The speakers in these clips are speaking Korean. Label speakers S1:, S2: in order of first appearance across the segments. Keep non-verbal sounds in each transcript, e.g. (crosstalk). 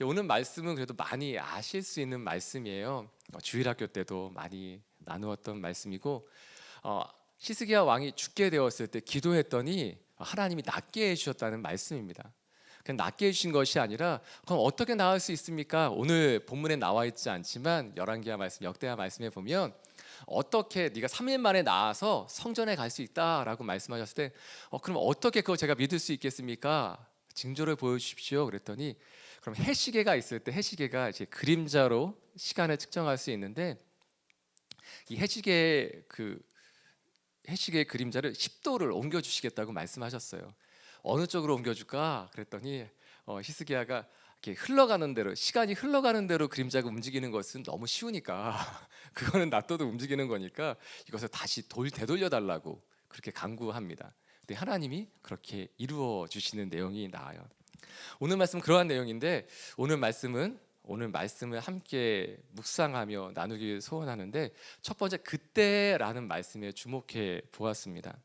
S1: 오늘 말씀은 그래도 많이 아실 수 있는 말씀이에요. 어, 주일학교 때도 많이 나누었던 말씀이고 어, 히스기야 왕이 죽게 되었을 때 기도했더니 하나님이 낫게 해주셨다는 말씀입니다. 그냥 낫게 해주신 것이 아니라 그럼 어떻게 나을 수 있습니까? 오늘 본문에 나와 있지 않지만 열왕기야 말씀, 역대하 말씀에 보면 어떻게 네가 3일 만에 나와서 성전에 갈 수 있다라고 말씀하셨을 때 어, 그럼 어떻게 그거 제가 믿을 수 있겠습니까? 징조를 보여주십시오. 그랬더니 그럼 해시계가 있을 때 해시계가 이제 그림자로 시간을 측정할 수 있는데 이 해시계 그 해시계 그림자를 10도를 옮겨 주시겠다고 말씀하셨어요. 어느 쪽으로 옮겨 줄까? 그랬더니 어, 히스기야가 이렇게 흘러가는 대로 시간이 흘러가는 대로 그림자가 움직이는 것은 너무 쉬우니까 (laughs) 그거는 놔둬도 움직이는 거니까 이것을 다시 돌 되돌려 달라고 그렇게 강구합니다. 근데 하나님이 그렇게 이루어 주시는 내용이 나와요. 오늘 말씀 그러한 내용인데 오늘 말씀은 오늘 말씀을 함께 묵상하며 나누기 소원하는데 첫 번째 그때라는 말씀에 주목해 보았습니다.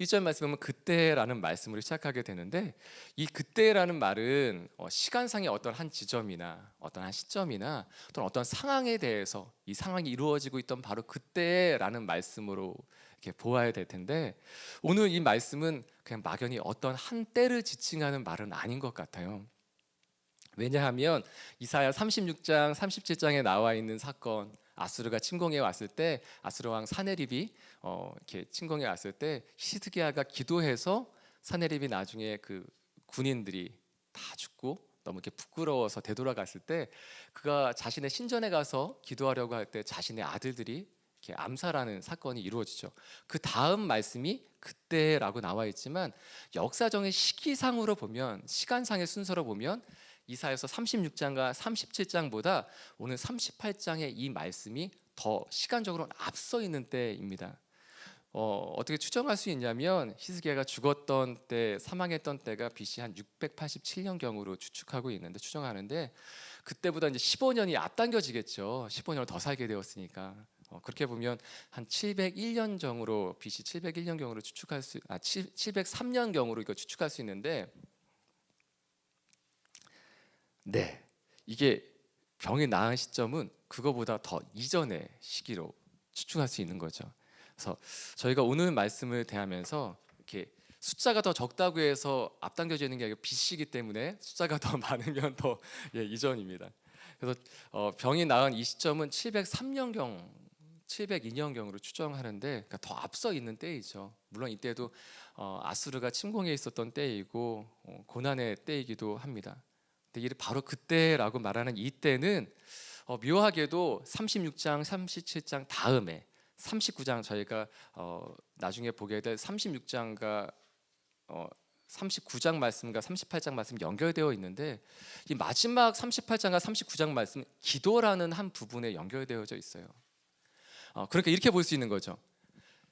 S1: 1절 말씀 보면 그때라는 말씀으로 시작하게 되는데 이 그때라는 말은 어, 시간상의 어떤 한 지점이나 어떤 한 시점이나 또는 어떤 상황에 대해서 이 상황이 이루어지고 있던 바로 그때라는 말씀으로 이렇게 보아야 될 텐데 오늘 이 말씀은 그냥 막연히 어떤 한 때를 지칭하는 말은 아닌 것 같아요. 왜냐하면 이사야 36장, 37장에 나와 있는 사건 아수르가 침공해 왔을 때 아수르 왕 사네립이 어, 이렇게 침공해 왔을 때 히스기야가 기도해서 사네립이 나중에 그 군인들이 다 죽고 너무 이렇게 부끄러워서 되돌아갔을 때 그가 자신의 신전에 가서 기도하려고 할 때 자신의 아들들이 이렇게 암살하는 사건이 이루어지죠. 그 다음 말씀이 그때라고 나와 있지만 역사적인 시기상으로 보면 시간상의 순서로 보면 이사에서 36장과 37장보다 오늘 38장의 이 말씀이 더 시간적으로 앞서 있는 때입니다. 어, 어떻게 추정할 수 있냐면 히스기야가 죽었던 때, 사망했던 때가 BC 한 687년 경으로 추측하고 있는데 추정하는데 그때보다 이제 15년이 앞당겨지겠죠. 15년을 더 살게 되었으니까. 어, 그렇게 보면 한 701년 경으로 BC 701년 경으로 추측할 수, 아 703년 경으로 이거 추측할 수 있는데 네, 이게 병이 나은 시점은 그거보다 더 이전의 시기로 추측할 수 있는 거죠. 그래서 저희가 오늘 말씀을 대하면서 이렇게 숫자가 더 적다고 해서 앞당겨지는 게 아니라 BC이기 때문에 숫자가 더 (laughs) 많으면 더 예, 이전입니다. 그래서 어, 병이 나은 이 시점은 703년경, 702년경으로 추정하는데 그러니까 더 앞서 있는 때이죠. 물론 이때도 어, 아수르가 침공해 있었던 때이고 어, 고난의 때이기도 합니다. 근데 이 바로 그때라고 말하는 이 때는 어, 묘하게도 36장, 37장 다음에 39장 저희가 어, 나중에 보게 될 36장과 어, 39장 말씀과 38장 말씀 연결되어 있는데 이 마지막 38장과 39장 말씀 기도라는 한 부분에 연결되어져 있어요. 어, 그러니까 이렇게 볼 수 있는 거죠.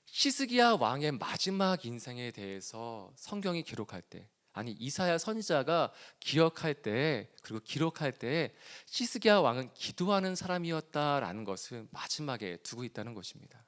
S1: 히스기야 왕의 마지막 인생에 대해서 성경이 기록할 때 아니 이사야 선지자가 기억할 때 그리고 기록할 때 시스기야 왕은 기도하는 사람이었다라는 것을 마지막에 두고 있다는 것입니다.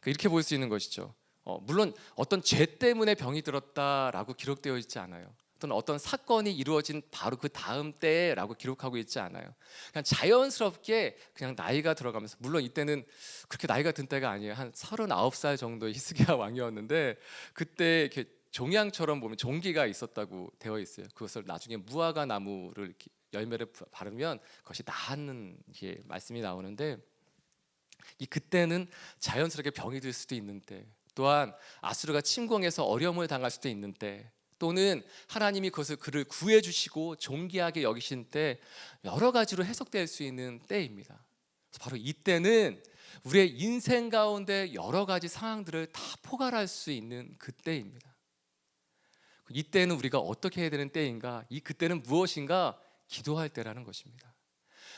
S1: 그러니까 이렇게 볼 수 있는 것이죠. 어, 물론 어떤 죄 때문에 병이 들었다라고 기록되어 있지 않아요. 또는 어떤 사건이 이루어진 바로 그 다음 때라고 기록하고 있지 않아요. 그냥 자연스럽게 그냥 나이가 들어가면서 물론 이때는 그렇게 나이가 든 때가 아니에요. 한 39살 정도의 히스기야 (laughs) 왕이었는데 그때 이렇게 종양처럼 보면 종기가 있었다고 되어 있어요. 그것을 나중에 무화과 나무를 열매를 바르면 그것이 나는 게 말씀이 나오는데 이 그때는 자연스럽게 병이 들 수도 있는 때 또한 아수르가 침공해서 어려움을 당할 수도 있는 때 또는 하나님이 그것을 그를 구해 주시고 존귀하게 여기신 때 여러 가지로 해석될 수 있는 때입니다. 바로 이때는 우리의 인생 가운데 여러 가지 상황들을 다 포괄할 수 있는 그때입니다. 이때는 우리가 어떻게 해야 되는 때인가? 이 그때는 무엇인가? 기도할 때라는 것입니다.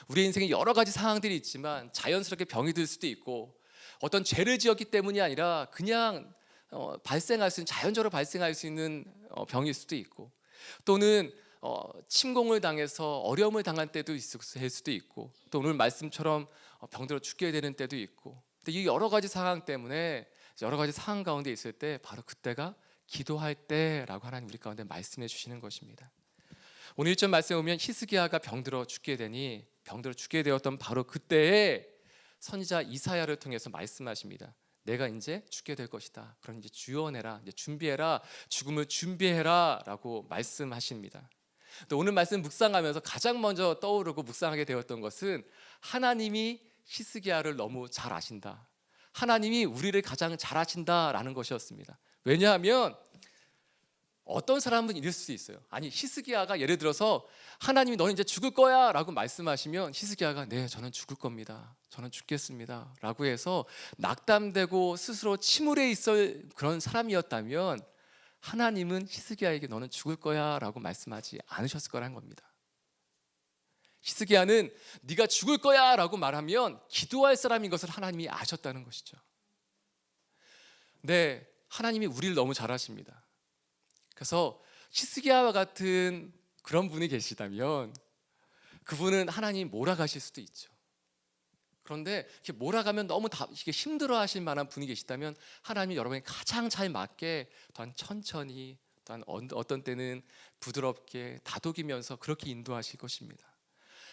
S1: 우리 인생에 여러 가지 상황들이 있지만 자연스럽게 병이 들 수도 있고 어떤 죄를 지었기 때문이 아니라 그냥 어, 발생할 수 있는 자연적으로 발생할 수 있는 어, 병일 수도 있고 또는 어, 침공을 당해서 어려움을 당한 때도 있을 수도 있고 또 오늘 말씀처럼 어, 병들어 죽게 되는 때도 있고 근데 이 여러 가지 상황 때문에 여러 가지 상황 가운데 있을 때 바로 그때가 기도할 때라고 하나님 우리 가운데 말씀해 주시는 것입니다. 오늘 1절 말씀에 보면 히스기야가 병들어 죽게 되니 병들어 죽게 되었던 바로 그때에 선지자 이사야를 통해서 말씀하십니다. 내가 이제 죽게 될 것이다. 그럼 이제 주원해라. 이제 준비해라. 죽음을 준비해라라고 말씀하십니다. 또 오늘 말씀 묵상하면서 가장 먼저 떠오르고 묵상하게 되었던 것은 하나님이 히스기야를 너무 잘 아신다. 하나님이 우리를 가장 잘 아신다라는 것이었습니다. 왜냐하면 어떤 사람은 이럴 수 있어요. 아니 히스기야가 예를 들어서 하나님이 너는 이제 죽을 거야라고 말씀하시면 히스기야가 네 저는 죽을 겁니다. 저는 죽겠습니다라고 해서 낙담되고 스스로 침울해 있을 그런 사람이었다면 하나님은 히스기야에게 너는 죽을 거야라고 말씀하지 않으셨을 거라는 겁니다. 히스기야는 네가 죽을 거야라고 말하면 기도할 사람인 것을 하나님이 아셨다는 것이죠. 네, 하나님이 우리를 너무 잘 아십니다. 그래서 히스기야와 같은 그런 분이 계시다면 그분은 하나님 몰아가실 수도 있죠. 그런데 이렇게 몰아가면 너무 다 이게 힘들어하실 만한 분이 계시다면 하나님이 여러분이 가장 잘 맞게 또한 천천히 또한 어떤 때는 부드럽게 다독이면서 그렇게 인도하실 것입니다.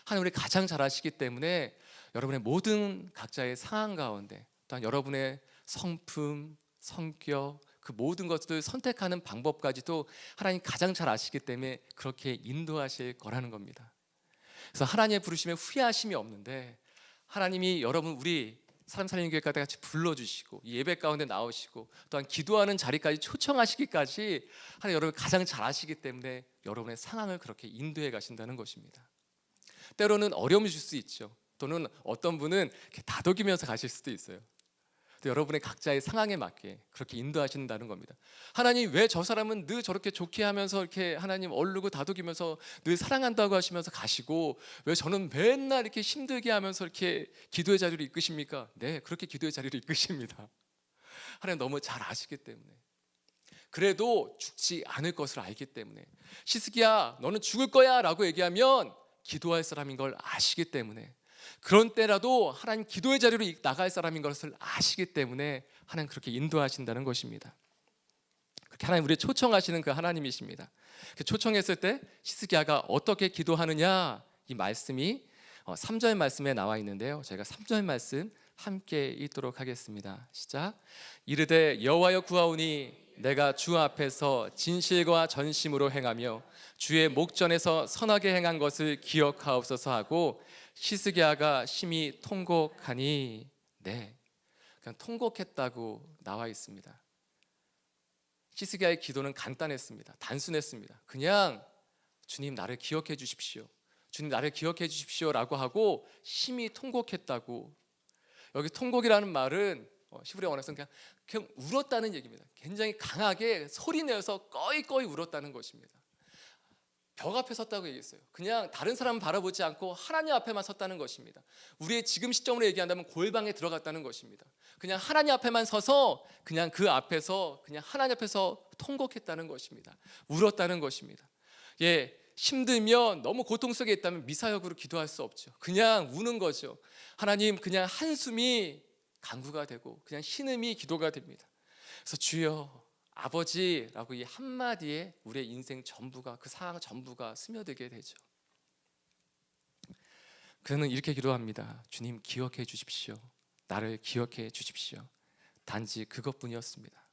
S1: 하나님 우리 가장 잘 아시기 때문에 여러분의 모든 각자의 상황 가운데 또한 여러분의 성품, 성격 그 모든 것들을 선택하는 방법까지도 하나님 가장 잘 아시기 때문에 그렇게 인도하실 거라는 겁니다. 그래서 하나님의 부르심에 후회하심이 없는데 하나님이 여러분 우리 사람 살리는 교회까지 같이 불러주시고 예배 가운데 나오시고 또한 기도하는 자리까지 초청하시기까지 하나님 여러분 가장 잘 아시기 때문에 여러분의 상황을 그렇게 인도해 가신다는 것입니다. 때로는 어려움이 줄 수 있죠. 또는 어떤 분은 다독이면서 가실 수도 있어요. 여러분의 각자의 상황에 맞게 그렇게 인도하신다는 겁니다. 하나님 왜 저 사람은 늘 저렇게 좋게 하면서 이렇게 하나님 얼르고 다독이면서 늘 사랑한다고 하시면서 가시고 왜 저는 맨날 이렇게 힘들게 하면서 이렇게 기도의 자리를 이끄십니까? 네, 그렇게 기도의 자리를 이끄십니다. 하나님 너무 잘 아시기 때문에. 그래도 죽지 않을 것을 알기 때문에 시스기야 너는 죽을 거야라고 얘기하면 기도할 사람인 걸 아시기 때문에 그런 때라도 하나님 기도의 자리로 나갈 사람인 것을 아시기 때문에 하나님 그렇게 인도하신다는 것입니다. 그렇게 하나님 우리 초청하시는 그 하나님이십니다. 그 초청했을 때 히스기야가 어떻게 기도하느냐 이 말씀이 3절 말씀에 나와 있는데요. 제가 3절 말씀 함께 읽도록 하겠습니다. 시작. 이르되 여호와여 구하오니 내가 주 앞에서 진실과 전심으로 행하며 주의 목전에서 선하게 행한 것을 기억하옵소서 하고 히스기야가 심히 통곡하니 네 그냥 통곡했다고 나와 있습니다. 히스기야의 기도는 간단했습니다. 단순했습니다. 그냥 주님 나를 기억해 주십시오. 주님 나를 기억해 주십시오라고 하고 심히 통곡했다고 여기 통곡이라는 말은 어, 시브리어 원에서는 그냥, 그냥 울었다는 얘기입니다. 굉장히 강하게 소리 내서 꺼이꺼이 울었다는 것입니다. 벽 앞에 섰다고 얘기했어요. 그냥 다른 사람 바라보지 않고 하나님 앞에만 섰다는 것입니다. 우리의 지금 시점으로 얘기한다면 골방에 들어갔다는 것입니다. 그냥 하나님 앞에만 서서 그냥 그 앞에서 그냥 하나님 앞에서 통곡했다는 것입니다. 울었다는 것입니다. 예, 힘들면 너무 고통 속에 있다면 미사역으로 기도할 수 없죠. 그냥 우는 거죠. 하나님 그냥 한숨이 간구가 되고 그냥 신음이 기도가 됩니다. 그래서 주여 아버지라고 이 한마디에 우리의 인생 전부가 그 상황 전부가 스며들게 되죠. 그는 이렇게 기도합니다. 주님 기억해 주십시오. 나를 기억해 주십시오. 단지 그것뿐이었습니다.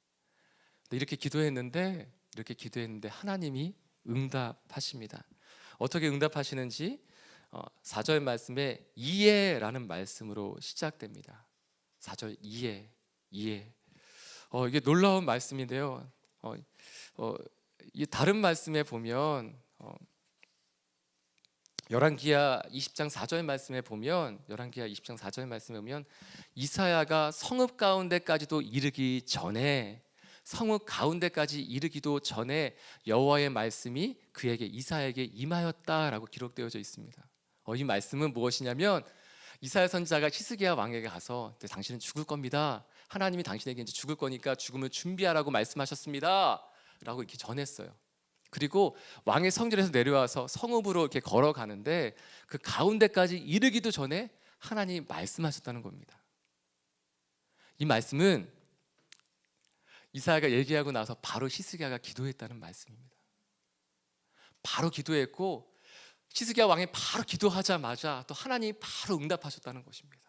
S1: 이렇게 기도했는데 이렇게 기도했는데 하나님이 응답하십니다. 어떻게 응답하시는지 4절 어, 말씀에 이해라는 말씀으로 시작됩니다. 4절 이해 이해 어, 이게 놀라운 말씀인데요. 어, 어, 이 다른 말씀에 보면 어, 열왕기야 20장 4절 말씀에 보면 열왕기야 20장 4절 말씀에 보면 이사야가 성읍 가운데까지도 이르기 전에 성읍 가운데까지 이르기도 전에 여호와의 말씀이 그에게 이사야에게 임하였다라고 기록되어져 있습니다. 어, 이 말씀은 무엇이냐면 이사야 선지자가 히스기야 왕에게 가서 당신은 죽을 겁니다. 하나님이 당신에게 이제 죽을 거니까 죽음을 준비하라고 말씀하셨습니다. 라고 이렇게 전했어요. 그리고 왕의 성전에서 내려와서 성읍으로 이렇게 걸어가는데 그 가운데까지 이르기도 전에 하나님이 말씀하셨다는 겁니다. 이 말씀은 이사야가 얘기하고 나서 바로 히스기야가 기도했다는 말씀입니다. 바로 기도했고 히스기야 왕이 바로 기도하자마자 또 하나님이 바로 응답하셨다는 것입니다.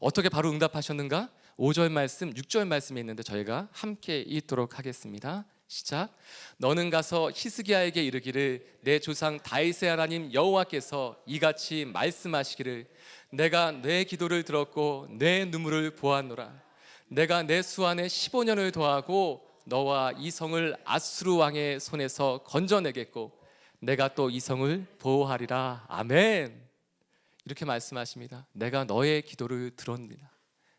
S1: 어떻게 바로 응답하셨는가? 5절 말씀, 6절 말씀에 있는데 저희가 함께 읽도록 하겠습니다. 시작. 너는 가서 히스기야에게 이르기를 내 조상 다윗의 하나님 여호와께서 이같이 말씀하시기를 내가 내 기도를 들었고 내 눈물을 보았노라. 내가 내 수완에 15년을 더하고 너와 이 성을 아수르 왕의 손에서 건져내겠고 내가 또 이 성을 보호하리라. 아멘. 이렇게 말씀하십니다. 내가 너의 기도를 들었느냐.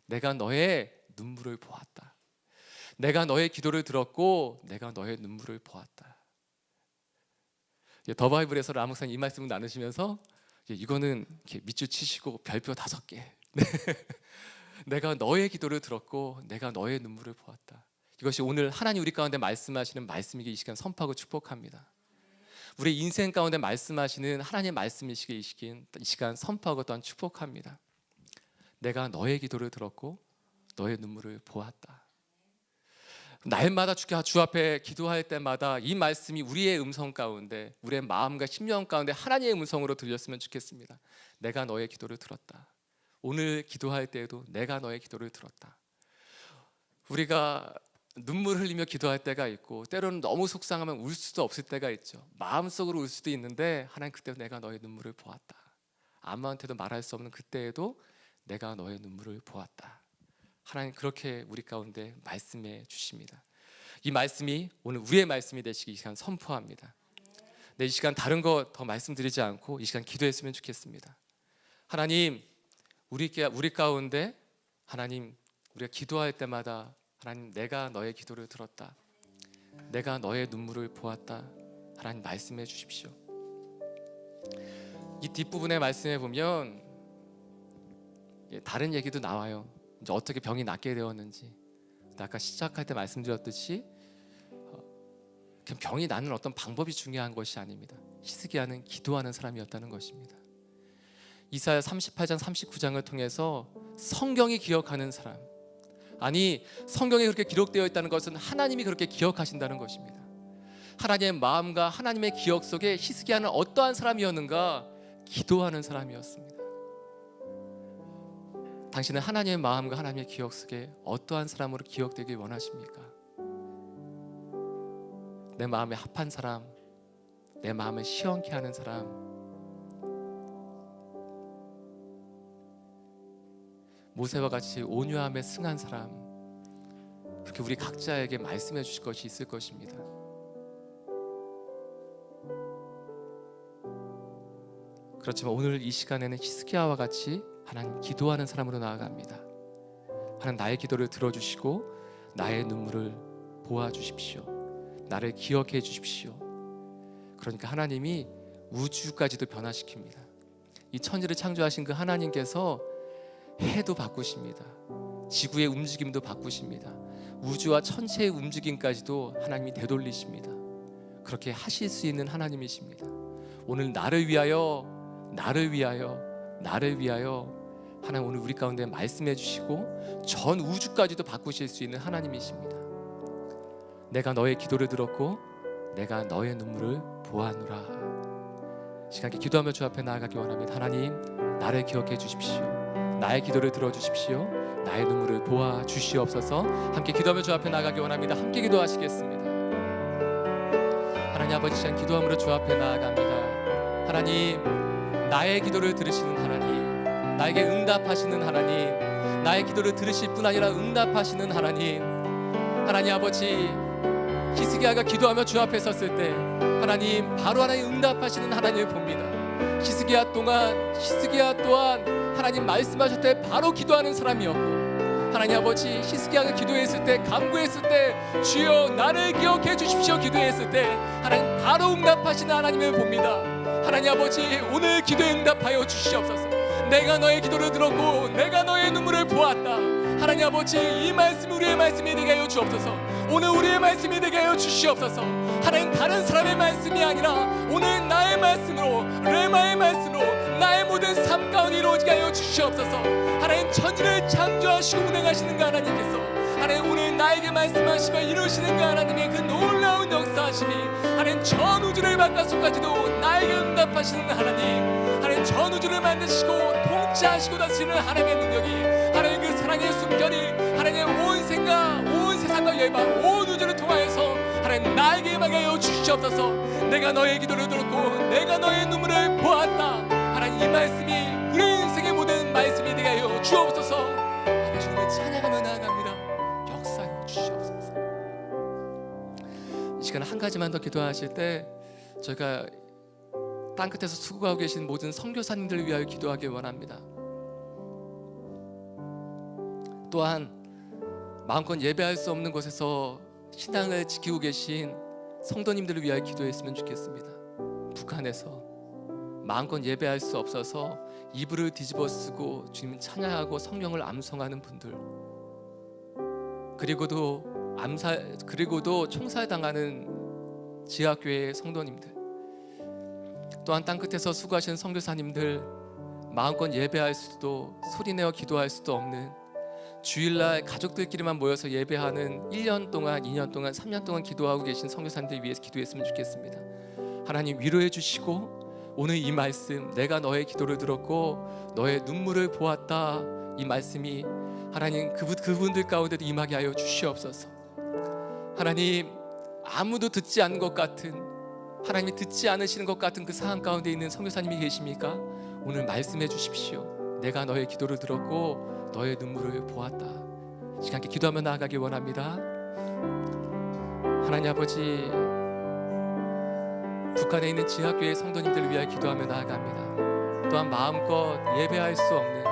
S1: 내가 너의 눈물을 보았다. 내가 너의 기도를 들었고 내가 너의 눈물을 보았다. 더 바이블에서 라목사님 이 말씀을 나누시면서 이거는 이렇게 밑줄 치시고 별표 다섯 개. 네. (laughs) 내가 너의 기도를 들었고 내가 너의 눈물을 보았다. 이것이 오늘 하나님 우리 가운데 말씀하시는 말씀이기 이 시간 선포하고 축복합니다. 우리 인생 가운데 말씀하시는 하나님 말씀이시기 이 시간, 선포하고 또한 축복합니다. 내가 너의 기도를 들었고 너의 눈물을 보았다. 날마다 주 앞에 기도할 때마다 이 말씀이 우리의 음성 가운데 우리의 마음과 심령 가운데 하나님의 음성으로 들렸으면 좋겠습니다. 내가 너의 기도를 들었다. 오늘 기도할 때에도 내가 너의 기도를 들었다. 우리가 눈물 흘리며 기도할 때가 있고 때로는 너무 속상하면 울 수도 없을 때가 있죠. 마음속으로 울 수도 있는데 하나님 그때 내가 너의 눈물을 보았다. 아무한테도 말할 수 없는 그때에도 내가 너의 눈물을 보았다. 하나님 그렇게 우리 가운데 말씀해 주십니다. 이 말씀이 오늘 우리의 말씀이 되시기 이 시간 선포합니다. 네, 이 시간 다른 거 더 말씀드리지 않고 이 시간 기도했으면 좋겠습니다. 하나님 우리 우리 가운데 하나님 우리가 기도할 때마다 하나님 내가 너의 기도를 들었다. 내가 너의 눈물을 보았다. 하나님 말씀해 주십시오. 이 뒷부분의 말씀에 보면 예, 다른 얘기도 나와요. 이제 어떻게 병이 낫게 되었는지. 아까 시작할 때 말씀드렸듯이 어, 병이 낫는 어떤 방법이 중요한 것이 아닙니다. 히스기야는 기도하는 사람이었다는 것입니다. 이사야 38장 39장을 통해서 성경이 기억하는 사람 아니 성경에 그렇게 기록되어 있다는 것은 하나님이 그렇게 기억하신다는 것입니다. 하나님의 마음과 하나님의 기억 속에 히스기야는 어떠한 사람이었는가 기도하는 사람이었습니다. 당신은 하나님의 마음과 하나님의 기억 속에 어떠한 사람으로 기억되길 원하십니까? 내 마음에 합한 사람, 내 마음을 시원케 하는 사람, 모세와 같이 온유함에 승한 사람 그렇게 우리 각자에게 말씀해 주실 것이 있을 것입니다. 그렇지만 오늘 이 시간에는 히스기야와 같이 하나님 기도하는 사람으로 나아갑니다. 하나님 나의 기도를 들어주시고 나의 눈물을 보아 주십시오. 나를 기억해 주십시오. 그러니까 하나님이 우주까지도 변화시킵니다. 이 천지를 창조하신 그 하나님께서 해도 바꾸십니다. 지구의 움직임도 바꾸십니다. 우주와 천체의 움직임까지도 하나님이 되돌리십니다. 그렇게 하실 수 있는 하나님이십니다. 오늘 나를 위하여 나를 위하여 나를 위하여 하나님 오늘 우리 가운데 말씀해 주시고 전 우주까지도 바꾸실 수 있는 하나님이십니다. 내가 너의 기도를 들었고 내가 너의 눈물을 보았노라. 시간께 기도하며 주 앞에 나아가기 원합니다. 하나님 나를 기억해 주십시오. 나의 기도를 들어주십시오. 나의 눈물을 보아 주시옵소서. 함께 기도하며 주 앞에 나가기 원합니다. 함께 기도하시겠습니다. 하나님 아버지 시간 기도함으로 주 앞에 나아갑니다. 하나님 나의 기도를 들으시는 하나님, 나에게 응답하시는 하나님, 나의 기도를 들으실 뿐 아니라 응답하시는 하나님, 하나님 아버지 히스기야가 기도하며 주 앞에 섰을 때 하나님 바로 하나님 응답하시는 하나님을 봅니다. 히스기야 동안 히스기야 또한 하나님 말씀하실 때 바로 기도하는 사람이었고 하나님 아버지 히스기야가 기도했을 때 간구했을 때 주여 나를 기억해 주십시오 기도했을 때 하나님 바로 응답하시는 하나님을 봅니다. 하나님 아버지 오늘 기도에 응답하여 주시옵소서. 내가 너의 기도를 들었고 내가 너의 눈물을 보았다. 하나님 아버지 이 말씀 우리의 말씀이 되게 하여 주옵소서. 오늘 우리의 말씀이 되게 하여 주시옵소서 하나님 다른 사람의 말씀이 아니라 오늘 나의 말씀으로 레마의 말씀으로 나의 모든 삶 가운데 이루어지게 하여 주시옵소서. 하나님 천지를 창조하시고 운행하시는 그 하나님께서 하나님 오늘 나에게 말씀하시며 이루시는 그 하나님의 그 놀라운 역사하심이 하나님 전 우주를 바깥속까지도 나에게 응답하시는 하나님 하나님 전 우주를 만드시고 통치하시고 다스리는 하나님의 능력이 하나님 그 사랑의 숨결이 하나님의 온 생각 온 세상과 열방 온 우주를 하나님 나에게 임하게 하여 주시옵소서. 내가 너의 기도를 들었고 내가 너의 눈물을 보았다. 하나님 이 말씀이 우리 인생의 모든 말씀이 되게 하여 주옵소서. 아버지 주님을 찬양하며 나아갑니다. 역사여 주시옵소서. 이 시간 한 가지만 더 기도하실 때 저희가 땅 끝에서 수고하고 계신 모든 선교사님들을 위하여 기도하기 원합니다. 또한 마음껏 예배할 수 없는 곳에서 신앙을 지키고 계신 성도님들을 위하여 기도했으면 좋겠습니다. 북한에서 마음껏 예배할 수 없어서 이불을 뒤집어 쓰고 주님 찬양하고 성령을 암송하는 분들 그리고도 암살 그리고도 총살당하는 지하교회 성도님들 또한 땅 끝에서 수고하시는 선교사님들 마음껏 예배할 수도 소리내어 기도할 수도 없는 주일날 가족들끼리만 모여서 예배하는 1년 동안, 2년 동안, 3년 동안 기도하고 계신 선교사님들 위해서 기도했으면 좋겠습니다. 하나님 위로해 주시고 오늘 이 말씀 내가 너의 기도를 들었고 너의 눈물을 보았다 이 말씀이 하나님 그분 그분들 가운데도 임하게 하여 주시옵소서. 하나님 아무도 듣지 않는 것 같은 하나님이 듣지 않으시는 것 같은 그 상황 가운데 있는 선교사님이 계십니까? 오늘 말씀해 주십시오. 내가 너의 기도를 들었고 너의 눈물을 보았다. 시간 함께 기도하며 나아가기 원합니다. 하나님 아버지 북한에 있는 지하교회 성도님들을 위하여 기도하며 나아갑니다. 또한 마음껏 예배할 수 없는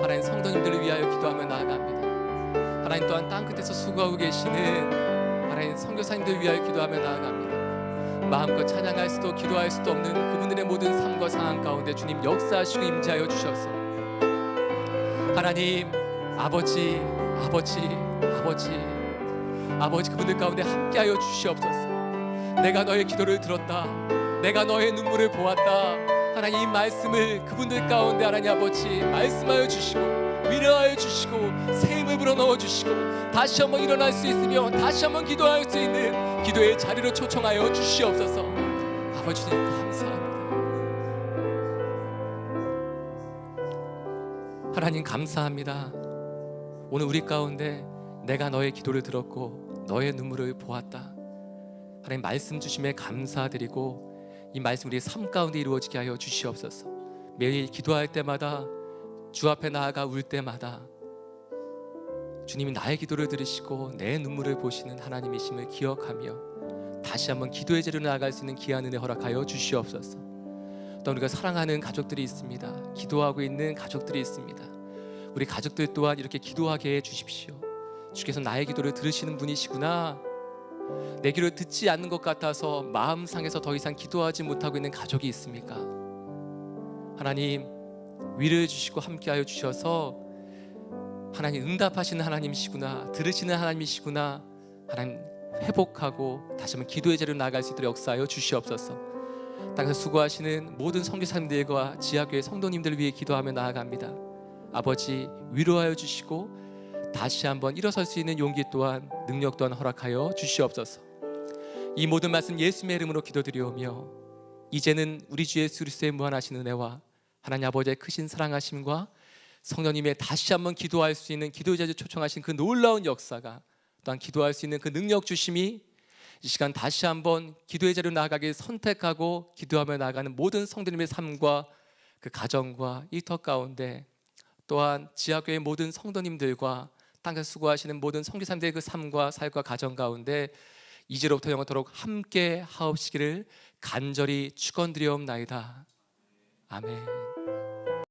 S1: 하나님 성도님들을 위하여 기도하며 나아갑니다. 하나님 또한 땅 끝에서 수고하고 계시는 하나님 선교사님들을 위하여 기도하며 나아갑니다. 마음껏 찬양할 수도 기도할 수도 없는 그분들의 모든 삶과 상황 가운데 주님 역사하시고 임재하여 주셔서 하나님 아버지 아버지 아버지 아버지 그분들 가운데 함께하여 주시옵소서. 내가 너의 기도를 들었다. 내가 너의 눈물을 보았다. 하나님 이 말씀을 그분들 가운데 하나님 아버지 말씀하여 주시고 위로하여 주시고 새 힘을 불어넣어 주시고 다시 한번 일어날 수 있으며 다시 한번 기도할 수 있는 기도의 자리로 초청하여 주시옵소서. 아버지 감사합니다 하나님 감사합니다. 오늘 우리 가운데 내가 너의 기도를 들었고 너의 눈물을 보았다. 하나님 말씀 주심에 감사드리고 이 말씀 우리 삶 가운데 이루어지게 하여 주시옵소서. 매일 기도할 때마다 주 앞에 나아가 울 때마다 주님이 나의 기도를 들으시고 내 눈물을 보시는 하나님이심을 기억하며 다시 한번 기도의 제로 나아갈 수 있는 귀한 은혜 허락하여 주시옵소서. 또 우리가 사랑하는 가족들이 있습니다. 기도하고 있는 가족들이 있습니다. 우리 가족들 또한 이렇게 기도하게 해 주십시오. 주께서 나의 기도를 들으시는 분이시구나. 내 기도를 듣지 않는 것 같아서 마음 상해서 더 이상 기도하지 못하고 있는 가족이 있습니까? 하나님 위로해 주시고 함께하여 주셔서 하나님 응답하시는 하나님이시구나 들으시는 하나님이시구나 하나님 회복하고 다시 한번 기도의 자리로 나아갈 수 있도록 역사하여 주시옵소서. 땅에서 수고하시는 모든 선교사님들과 지하교회 성도님들을 위해 기도하며 나아갑니다. 아버지 위로하여 주시고 다시 한번 일어설 수 있는 용기 또한 능력 또한 허락하여 주시옵소서. 이 모든 말씀 예수님의 이름으로 기도드리오며 이제는 우리 주 예수 그리스도의 무한하신 은혜와 하나님 아버지의 크신 사랑하심과 성령님의 다시 한번 기도할 수 있는 기도의 자주 초청하신 그 놀라운 역사가 또한 기도할 수 있는 그 능력 주심이 이 시간 다시 한번 기도의 자리로 나아가길 선택하고 기도하며 나아가는 모든 성도님의 삶과 그 가정과 일터 가운데 또한 지하교회 모든 성도님들과 땅에서 수고하시는 모든 성교사님들의 그 삶과 삶과 가정 가운데 이제로부터 영원토록 함께 하옵시기를 간절히 축원드리옵나이다. 아멘.